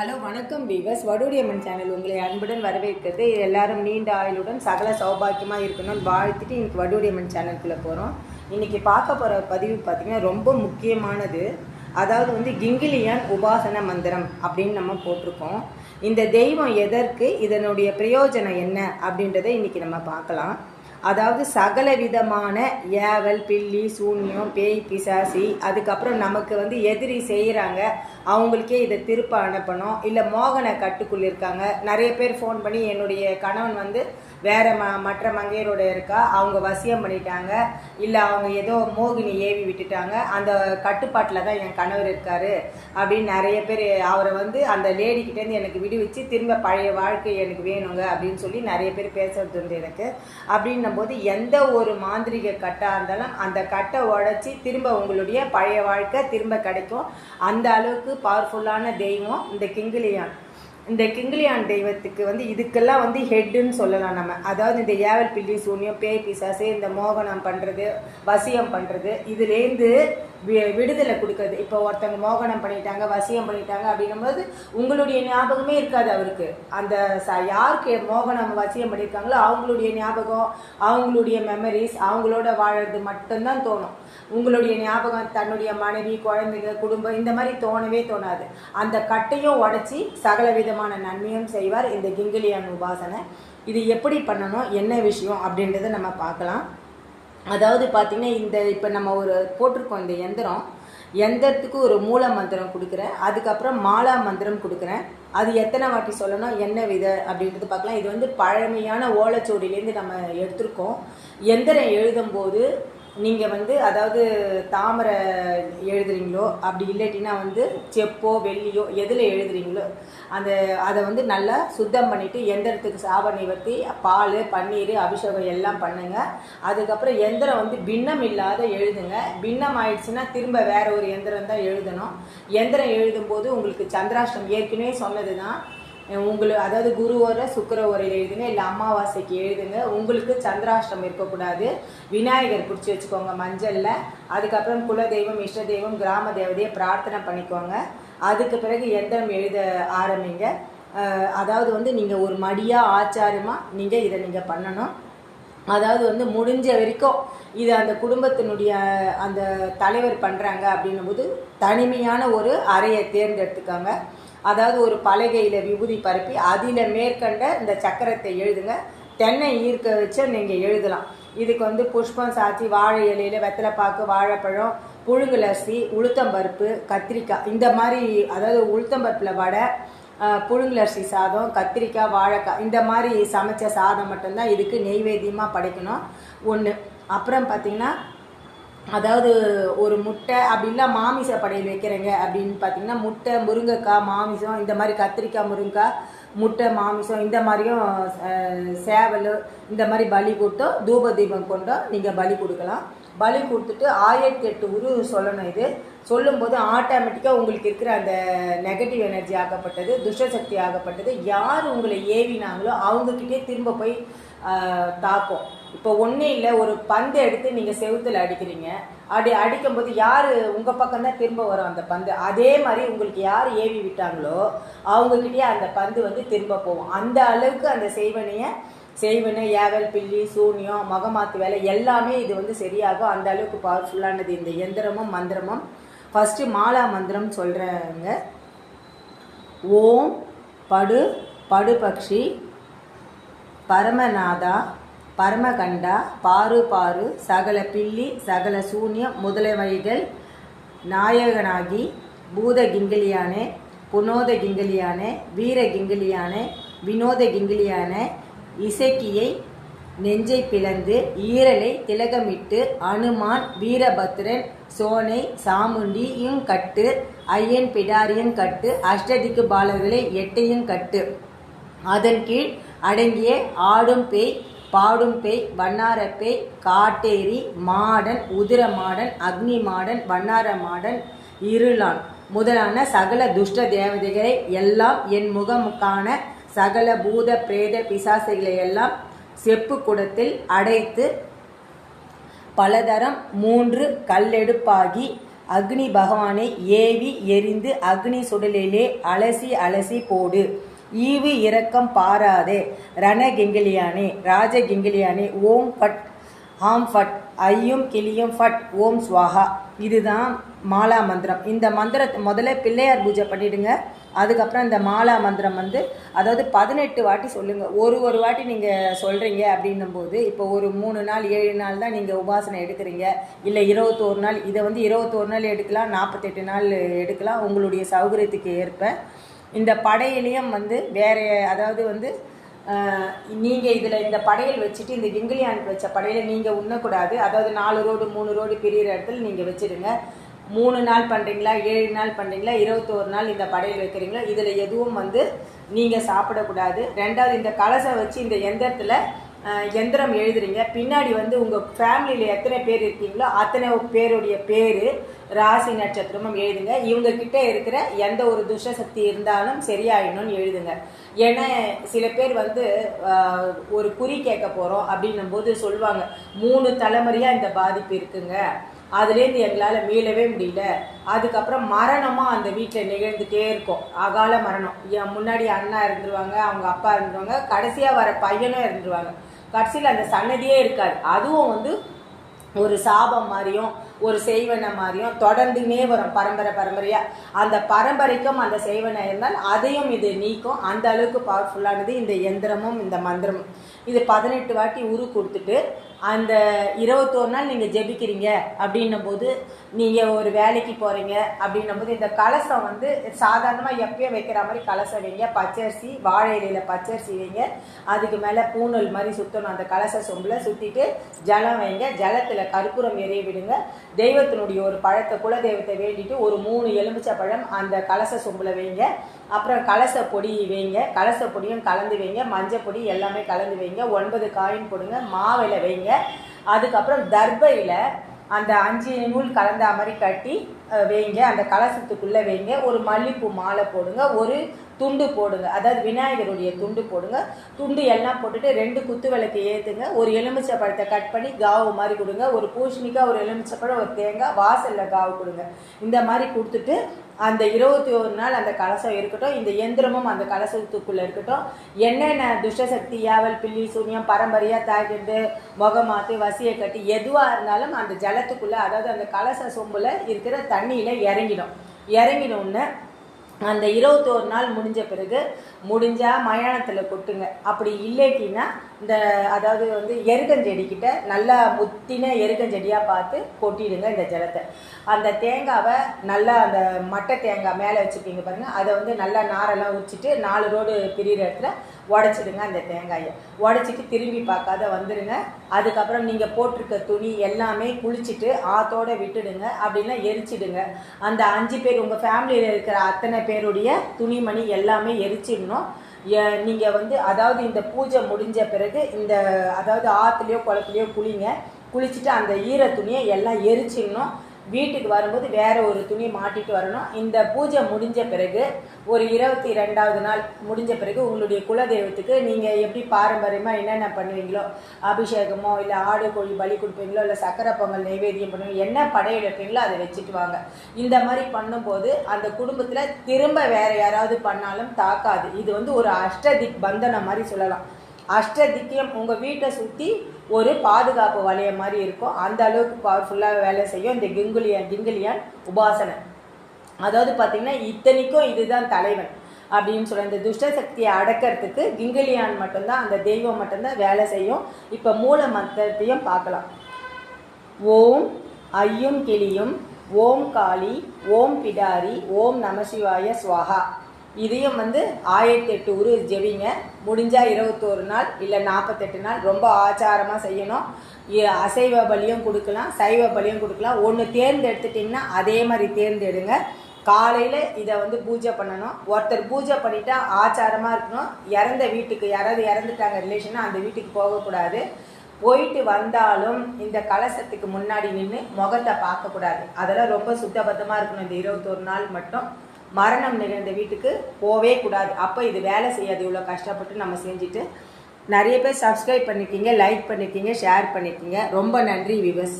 Hello வணக்கம் beavers வடுடியம்மன் channel உங்களை அன்புடன் வரவேற்கிறது. எல்லாரும் நீண்ட ஆயுளுடன் சகல சௌபாக்கியமாக இருக்கணும்னு வாழ்த்துட்டு இன்னைக்கு வடுடியம்மன் சேனலுக்குள்ளே போகிறோம் இன்றைக்கி பார்க்க போகிற பதிவு பார்த்திங்கன்னா ரொம்ப முக்கியமானது. அதாவது வந்து கிங்கிலியான் உபாசன மந்திரம் அப்படின்னு நம்ம போட்டிருக்கோம். இந்த தெய்வம் எதற்கு இதனுடைய பிரயோஜனம் என்ன அப்படின்றத இன்றைக்கி நம்ம பார்க்கலாம். அதாவது சகல விதமான ஏவல் பில்லி சூன்யம் பேய் பிசாசி அதுக்கப்புறம் நமக்கு வந்து எதிரி செய்கிறாங்க அவங்களுக்கே இதை திருப்ப அனுப்பணும். இல்லை மோகனை கட்டுக்குள்ளே இருக்காங்க. நிறைய பேர் ஃபோன் பண்ணி என்னுடைய கணவன் வந்து வேற ம மற்ற மங்கையரோட இருக்கா? அவங்க வசியம் பண்ணிட்டாங்க. இல்லை அவங்க ஏதோ மோகினி ஏவி விட்டுட்டாங்க. அந்த கட்டுப்பாட்டில் தான் என் கணவர் இருக்காரு அப்படின்னு நிறைய பேர் அவரை வந்து அந்த லேடி கிட்டேருந்து எனக்கு விடுவிச்சு திரும்ப பழைய வாழ்க்கை எனக்கு வேணுங்க அப்படின்னு சொல்லி நிறைய பேர் பேசுறது உண்டு எனக்கு. அப்படின்னும் போது எந்த ஒரு மாந்திரிக கட்டாக இருந்தாலும் அந்த கட்டை உடைச்சி திரும்ப உங்களுடைய பழைய வாழ்க்கை திரும்ப கிடைக்கும். அந்த அளவுக்கு பவர்ஃபுல்லான தெய்வம் இந்த கிங்கிலியான். இந்த கிங்கிலியான் தெய்வத்துக்கு வந்து இதுக்கெல்லாம் வந்து ஹெட்டுன்னு சொல்லலாம் நம்ம. அதாவது இந்த ஏவல் பில்லி சூன்யம் பேய் பிசாசு இந்த மோகனம் பண்ணுறது வசியம் பண்ணுறது இதுலேருந்து விடுதலை கொடுக்குறது. இப்போ ஒருத்தவங்க மோகனம் பண்ணிட்டாங்க வசியம் பண்ணிட்டாங்க அப்படின்னும் போது உங்களுடைய ஞாபகமே இருக்காது அவருக்கு. அந்த ச யாருக்கு மோகனம் வசியம் பண்ணியிருக்காங்களோ அவங்களுடைய ஞாபகம் அவங்களுடைய மெமரிஸ் அவங்களோட வாழறது மட்டும்தான் தோணும். உங்களுடைய ஞாபகம் தன்னுடைய மனைவி குழந்தைங்க குடும்பம் இந்த மாதிரி தோணவே தோணாது. அந்த கட்டையும் உடைச்சி சகல விதமான நன்மையும் செய்வார் இந்த கிங்கிலியான் உபாசனை. இது எப்படி பண்ணணும் என்ன விஷயம் அப்படின்றத நம்ம பார்க்கலாம். அதாவது பார்த்தீங்கன்னா இந்த இப்போ நம்ம ஒரு போட்டிருக்கோம் இந்த எந்திரம். எந்திரத்துக்கு ஒரு மூல மந்திரம் கொடுக்குறேன். அதுக்கப்புறம் மாலா மந்திரம் கொடுக்குறேன். அது எத்தனை வாட்டி சொல்லணும் என்ன வித அப்படின்றது பார்க்கலாம். இது வந்து பழமையான ஓலைச்சோடியிலேருந்து நம்ம எடுத்திருக்கோம். எந்திரம் எழுதும்போது நீங்கள் வந்து அதாவது தாமரை எழுதுறீங்களோ அப்படி இல்லாட்டினா வந்து செப்போ வெள்ளியோ எதில் எழுதுறீங்களோ அந்த அதை வந்து நல்லா சுத்தம் பண்ணிவிட்டு எந்திரத்துக்கு சாப நிவர்த்தி பால் பன்னீர் அபிஷேகம் எல்லாம் பண்ணுங்கள் அதுக்கப்புறம் எந்திரம் வந்து பின்னம் இல்லாத எழுதுங்க. பின்னம் ஆயிடுச்சுன்னா திரும்ப வேறு ஒரு எந்திரம் தான் எழுதணும். எந்திரம் எழுதும்போது உங்களுக்கு சந்திராஷ்டம் ஏற்கனவே சொன்னது தான் உங்களுக்கு அதாவது குரு ஓர சுக்கர ஓரையில் எழுதுங்க இல்லை அமாவாசைக்கு எழுதுங்க. உங்களுக்கு சந்திராஷ்டம் இருக்கக்கூடாது. விநாயகர் பிடிச்சி வச்சுக்கோங்க மஞ்சளில். அதுக்கப்புறம் குலதெய்வம் இஷ்ட தெய்வம் கிராம தேவதையை பிரார்த்தனை பண்ணிக்கோங்க. அதுக்கு பிறகு எந்திரம் எழுத ஆரம்பிங்க. அதாவது வந்து நீங்கள் ஒரு மடியாக ஆச்சாரமாக நீங்கள் இதை நீங்கள் பண்ணணும். அதாவது வந்து முடிஞ்ச வரைக்கும் இது அந்த குடும்பத்தினுடைய அந்த தலைவர் பண்ணுறாங்க அப்படின்னும் போது தனிமையான ஒரு அறையை தேர்ந்தெடுத்துக்காங்க. அதாவது ஒரு பலகையில் விபூதி பரப்பி அதில் மேற்கண்ட இந்த சக்கரத்தை எழுதுங்க. தென்னை ஈர்க்க வச்சு நீங்கள் எழுதலாம். இதுக்கு வந்து புஷ்பம் சாத்தி வாழை இலையில வெத்தலைப்பாக்கு வாழைப்பழம் புழுங்கலரிசி உளுத்தம்பருப்பு கத்திரிக்காய். இந்த மாதிரி அதாவது உளுத்தம்பருப்பில் வடை ஆஹ் புழுங்கலரிசி சாதம் கத்திரிக்காய் வாழைக்காய். இந்த மாதிரி சமைச்ச சாதம் மட்டும்தான் இதுக்கு நெய்வேத்தியமாக படைக்கணும். ஒன்று அப்புறம் பார்த்திங்கன்னா அதாவது ஒரு முட்டை அப்படின்னா மாமிச படையல் வைக்கிறேங்க அப்படின்னு பார்த்தீங்கன்னா முட்டை முருங்கைக்காய் மாமிசம் இந்த மாதிரி கத்திரிக்காய் முருங்கைக்காய் முட்டை மாமிசம் இந்த மாதிரியும் சேவல் இந்த மாதிரி பலி கொடுத்தோ தூப தீபம் கொண்டோ நீங்கள் பலி கொடுக்கலாம். பலி கொடுத்துட்டு ஆயிரத்தி எட்டு உரு சொல்லணும் இது. சொல்லும்போது ஆட்டோமேட்டிக்காக உங்களுக்கு இருக்கிற அந்த நெகட்டிவ் எனர்ஜி ஆகப்பட்டது துஷ்டசக்தி ஆகப்பட்டது யார் உங்களை ஏவினாங்களோ அவங்கக்கிட்டே திரும்ப போய் தாக்கும். இப்போ ஒன்றும் இல்லை ஒரு பந்து எடுத்து நீங்கள் செவுத்தில் அடிக்கிறீங்க. அப்படி அடிக்கும்போது யார் உங்கள் பக்கம் தான் திரும்ப வரும் அந்த பந்து. அதே மாதிரி உங்களுக்கு யார் ஏவி விட்டாங்களோ அவங்கக்கிட்டே அந்த பந்து வந்து திரும்ப போகும். அந்த அளவுக்கு அந்த செய்வனையை செய்வனை ஏவல் பில்லி சூன்யம் மகமாத்து வேலை எல்லாமே இது வந்து சரியாகும். அந்த அளவுக்கு பவர்ஃபுல்லானது இந்த எந்திரமும் மந்திரமும். ஃபஸ்ட்டு மாலா மந்திரம் சொல்கிறாங்க ஓம் படு படுபக்ஷி பரமநாதா பரமகண்டா பாரு பாரு சகல பில்லி சகல சூன்யம் முதலவைகள் நாயகனாகி பூத கிங்கிலியானே புனோத கிங்கிலியானே வீர கிங்கிலியானே வினோத கிங்கிலியான இசக்கியை நெஞ்சை பிளந்து ஈரலை திலகமிட்டு அனுமான் வீரபத்ரன் சோனை சாமுண்டியும் கட்டு ஐயன் பிடாரியன் கட்டு அஷ்டதிக்கு பாலர்களை எட்டையும் கட்டு. அதன் கீழ் அடங்கிய ஆடும் பேய் பாடும் பேய் வண்ணார பேய் காட்டேரி மாடன் உதிர மாடன் அக்னி மாடன் வண்ணார மாடன் இருளான். முதலான சகல துஷ்ட தேவதைகளை எல்லாம் என் முகமுக்கான சகல பூத பிரேத பிசாசைகளை எல்லாம் செப்பு குடத்தில் அடைத்து பலதரம் மூன்று கல்லெடுப்பாகி அக்னி பகவானை ஏவி எரிந்து அக்னி சுடலிலே அலசி அலசி போடு. ஈவு இரக்கம் பாராதே. ரண கிங்கிலியானே ராஜ கிங்கிலியானே ஓம் பட் ஆம் ஃபட் ஐயும் கிளியும் ஃபட் ஓம் ஸ்வாஹா. இதுதான் மாலா மந்திரம். இந்த மந்திரத்தை முதல்ல பிள்ளையார் பூஜை பண்ணிவிடுங்க அதுக்கப்புறம் இந்த மாலா மந்திரம் வந்து அதாவது பதினெட்டு வாட்டி சொல்லுங்கள் ஒரு ஒரு வாட்டி நீங்கள் சொல்கிறீங்க அப்படின்னும் போது இப்போ ஒரு மூணு நாள் ஏழு நாள் தான் நீங்கள் உபாசனை எடுக்கிறீங்க. இல்லை இருபத்தோரு நாள் இதை வந்து இருபத்தோரு நாள் எடுக்கலாம் நாற்பத்தெட்டு நாள் எடுக்கலாம் உங்களுடைய சௌகரியத்துக்கு ஏற்ப. இந்த படையிலையும் வந்து வேறு அதாவது வந்து நீங்கள் இதில் இந்த படையல் வச்சுட்டு இந்த விங்கிலியான் வச்ச படையில் நீங்கள் உண்ணக்கூடாது. அதாவது நாலு ரோடு மூணு ரோடு பிரிகிற இடத்துல நீங்கள் வச்சுருங்க. மூணு நாள் பண்ணுறீங்களா ஏழு நாள் பண்ணுறீங்களா இருபத்தோரு நாள் இந்த படையல் வைக்கிறீங்களா இதில் எதுவும் வந்து நீங்கள் சாப்பிடக்கூடாது. ரெண்டாவது இந்த கலசை வச்சு இந்த எந்திரத்தில் எந்திரம் எழுதுறீங்க. பின்னாடி வந்து உங்கள் ஃபேமிலியில் எத்தனை பேர் இருக்கீங்களோ அத்தனை பேருடைய பேர் ராசி நட்சத்திரமும் எழுதுங்க. இவங்க கிட்ட இருக்கிற எந்த ஒரு துஷ்ட சக்தி இருந்தாலும் சரியாயிடணும்னு எழுதுங்க. ஏன்னா சில பேர் வந்து ஒரு குறி கேட்க போகிறோம் அப்படின்னும் போது சொல்லுவாங்க மூணு தலைமுறையாக இந்த பாதிப்பு இருக்குங்க. அதுலேருந்து எங்களால் மீளவே முடியல. அதுக்கப்புறம் மரணமாக அந்த வீட்டில் நிகழ்ந்துகிட்டே இருக்கும். அகால மரணம். என் முன்னாடி அண்ணா இருந்துருவாங்க அவங்க அப்பா இருந்துருவாங்க கடைசியாக வர பையனும் இருந்துருவாங்க. கடைசியில் அந்த சன்னதியே இருக்காது. அதுவும் வந்து ஒரு சாபம் மாதிரியும் ஒரு செய்வனை மாதிரியும் தொடர்ந்துமே வரும் பரம்பரை பரம்பரையாக அந்த பரம்பரைக்கும் அந்த செய்வனை இருந்தால் அதையும் இது நீக்கும். அந்த அளவுக்கு பவர்ஃபுல்லானது இந்த எந்திரமும் இந்த மந்திரமும். இது பதினெட்டு வாட்டி உரு கொடுத்துட்டு அந்த இருபத்தோரு நாள் நீங்கள் ஜெபிக்கிறீங்க அப்படின்னும் போது நீங்கள் ஒரு வேலைக்கு போகிறீங்க அப்படின்னும் போது இந்த கலசம் வந்து சாதாரணமாக எப்பயும் வைக்கிற மாதிரி கலசம் வைங்க. பச்சரிசி வாழை இலையில் பச்சரிசி வைங்க. அதுக்கு மேலே பூணல் மாதிரி சுற்றணும் அந்த கலச சொம்பில் சுற்றிட்டு ஜலம் வைங்க. ஜலத்தில் கற்பூரம் எறிய விடுங்க. தெய்வத்தினுடைய ஒரு பழத்தை குலதெய்வத்தை வேண்டிட்டு ஒரு மூணு எலுமிச்சை பழம் அந்த கலச சொம்பில் வைங்க. அப்புறம் கலச பொடி வைங்க. கலச பொடியும் கலந்து வைங்க. மஞ்சள் பொடி எல்லாமே கலந்து வைங்க. ஒன்பது காயின் போடுங்க. மாவில் வைங்க. அதுக்கப்புறம் தர்பையில் அந்த அஞ்சு நூல் கலந்த மாதிரி கட்டி வைங்க. அந்த கலசத்துக்குள்ளே வைங்க. ஒரு மல்லிப்பூ மாலை போடுங்க. ஒரு துண்டு போடுங்க. அதாவது விநாயகருடைய துண்டு போடுங்க. துண்டு எல்லாம் போட்டுட்டு ரெண்டு குத்து விளக்கு ஏற்றுங்க ஒரு எலுமிச்சை பழத்தை கட் பண்ணி காவு மாதிரி கொடுங்க. ஒரு பூஷணிக்காய் ஒரு எலுமிச்சை பழம் ஒரு தேங்காய் வாசலில் காவு கொடுங்க. இந்த மாதிரி கொடுத்துட்டு அந்த இருபத்தி ஒரு நாள் அந்த கலசம் இருக்கட்டும் இந்த எந்திரமும் அந்த கலசத்துக்குள்ளே இருக்கட்டும். என்னென்ன துஷ்டசக்தி யாவல் பில்லி சூன்யம் பரம்பரையாக தாக்கிட்டு முகமாத்து வசியை கட்டி எதுவாக இருந்தாலும் அந்த ஜலத்துக்குள்ளே அதாவது அந்த கலச சொம்பில் இருக்கிற தண்ணியில் இறங்கிடும். இறங்கினோன்னு அந்த இருபத்தோரு நாள் முடிஞ்ச பிறகு முடிஞ்சால் மயானத்தில் கொட்டுங்க. அப்படி இல்லைட்டின்னா இந்த அதாவது வந்து எருக்கஞ்செடிக்கிட்ட நல்லா முத்தின எருக்கஞ்செடியாக பார்த்து கொட்டிடுங்க இந்த ஜலத்தை. அந்த தேங்காவை நல்லா அந்த மட்டை தேங்காய் மேலே வச்சுருக்கீங்க பாருங்கள் அதை வந்து நல்லா நாரெல்லாம் உச்சிட்டு நாலு ரோடு பிரிகிற இடத்துல உடச்சிடுங்க அந்த தேங்காயை. உடச்சிட்டு திரும்பி பார்க்காத வந்துடுங்க அதுக்கப்புறம் நீங்கள் போட்டிருக்க துணி எல்லாமே குளிச்சுட்டு ஆத்தோடு விட்டுடுங்க. அப்படின்னா எரிச்சிடுங்க. அந்த அஞ்சு பேர் உங்கள் ஃபேமிலியில் இருக்கிற அத்தனை பேருடைய துணிமணி எல்லாமே எரிச்சிடணும். நீங்கள் வந்து அதாவது இந்த பூஜை முடிஞ்ச பிறகு இந்த அதாவது ஆற்றுலையோ குளத்துலையோ குளிங்க. குளிச்சுட்டு அந்த ஈர துணியை எல்லாம் எரிச்சிடணும். வீட்டுக்கு வரும்போது வேற ஒரு துணி மாட்டிட்டு வரணும். இந்த பூஜை முடிஞ்ச பிறகு ஒரு இருபத்தி ரெண்டாவது நாள் முடிஞ்ச பிறகு உங்களுடைய குலதெய்வத்துக்கு நீங்கள் எப்படி பாரம்பரியமாக என்னென்ன பண்ணுவீங்களோ அபிஷேகமோ இல்லை ஆடு கோழி பலி கொடுப்பீங்களோ இல்லை சக்கரை பொங்கல் நைவேத்தியம் பண்ணுவீங்க என்ன படையெடுப்பீங்களோ அதை வச்சுட்டு வாங்க இந்த மாதிரி பண்ணும்போது அந்த குடும்பத்தில் திரும்ப வேற யாராவது பண்ணாலும் தாக்காது. இது வந்து ஒரு அஷ்டதிக் பந்தனம் மாதிரி சொல்லலாம். அஷ்டதிக்கியம் உங்கள் வீட்டை சுற்றி ஒரு பாதுகாப்பு வளையம் மாதிரி இருக்கும். அந்த அளவுக்கு பவர்ஃபுல்லாக வேலை செய்யும். இந்த கிங்குலியன் கிங்குலியன் உபாசனை. அதாவது பார்த்திங்கன்னா இத்தனைக்கும் இதுதான் தலைவன் அப்படின்னு சொல்ல இந்த துஷ்ட சக்தியை அடக்கிறதுக்கு கிங்கிலியான் மட்டும்தான் அந்த தெய்வம் மட்டும்தான் வேலை செய்யும். இப்போ மூல மந்திரத்தையும் பார்க்கலாம். ஓம் ஐயும் கிளியும் ஓம் காளி ஓம் பிடாரி ஓம் நமசிவாய ஸ்வாகா இதையும் வந்து ஆயிரத்தி எட்டு உரு ஜெவிங்க முடிஞ்சால் இருபத்தோரு நாள் இல்லை நாற்பத்தெட்டு நாள் ரொம்ப ஆச்சாரமாக செய்யணும். அசைவ பலியும் கொடுக்கலாம் சைவ பலியும் கொடுக்கலாம். ஒன்று தேர்ந்தெடுத்துட்டிங்கன்னா அதே மாதிரி தேர்ந்தெடுங்க. காலையில் இதை வந்து பூஜை பண்ணணும். ஒருத்தர் பூஜை பண்ணிட்டா ஆச்சாரமாக இருக்கணும். இறந்த வீட்டுக்கு யாராவது இறந்துட்டாங்க ரிலேஷனாக அந்த வீட்டுக்கு போகக்கூடாது. போயிட்டு வந்தாலும் இந்த கலசத்துக்கு முன்னாடி நின்று முகத்தை பார்க்கக்கூடாது. அதெல்லாம் ரொம்ப சுத்தபத்தமாக இருக்கணும். இந்த இருபத்தோரு நாள் மட்டும். மரணம் நிகழ்ந்த வீட்டுக்கு போவே கூடாது. அப்போ இது வேலை செய்யாது. இவ்வளோ கஷ்டப்பட்டு நம்ம செஞ்சுட்டு நிறைய பேர் சப்ஸ்கிரைப் பண்ணியிருக்கீங்க லைக் பண்ணியிருக்கீங்க ஷேர் பண்ணியிருக்கீங்க ரொம்ப நன்றி விவஸ்